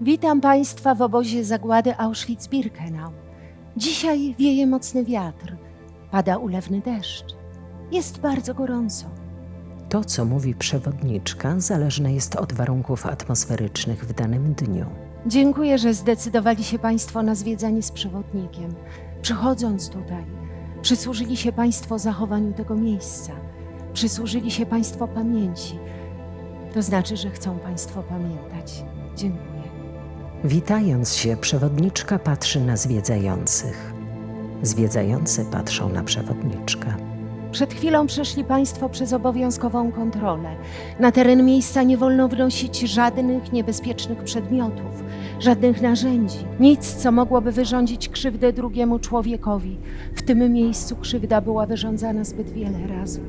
Witam Państwa w obozie zagłady Auschwitz-Birkenau. Dzisiaj wieje mocny wiatr, pada ulewny deszcz. Jest bardzo gorąco. To, co mówi przewodniczka, zależne jest od warunków atmosferycznych w danym dniu. Dziękuję, że zdecydowali się Państwo na zwiedzanie z przewodnikiem. Przychodząc tutaj, przysłużyli się Państwo zachowaniu tego miejsca. Przysłużyli się Państwo pamięci. To znaczy, że chcą Państwo pamiętać. Dziękuję. Witając się, przewodniczka patrzy na zwiedzających. Zwiedzający patrzą na przewodniczkę. Przed chwilą przeszli Państwo przez obowiązkową kontrolę. Na teren miejsca nie wolno wnosić żadnych niebezpiecznych przedmiotów, żadnych narzędzi, nic, co mogłoby wyrządzić krzywdę drugiemu człowiekowi. W tym miejscu krzywda była wyrządzana zbyt wiele razy.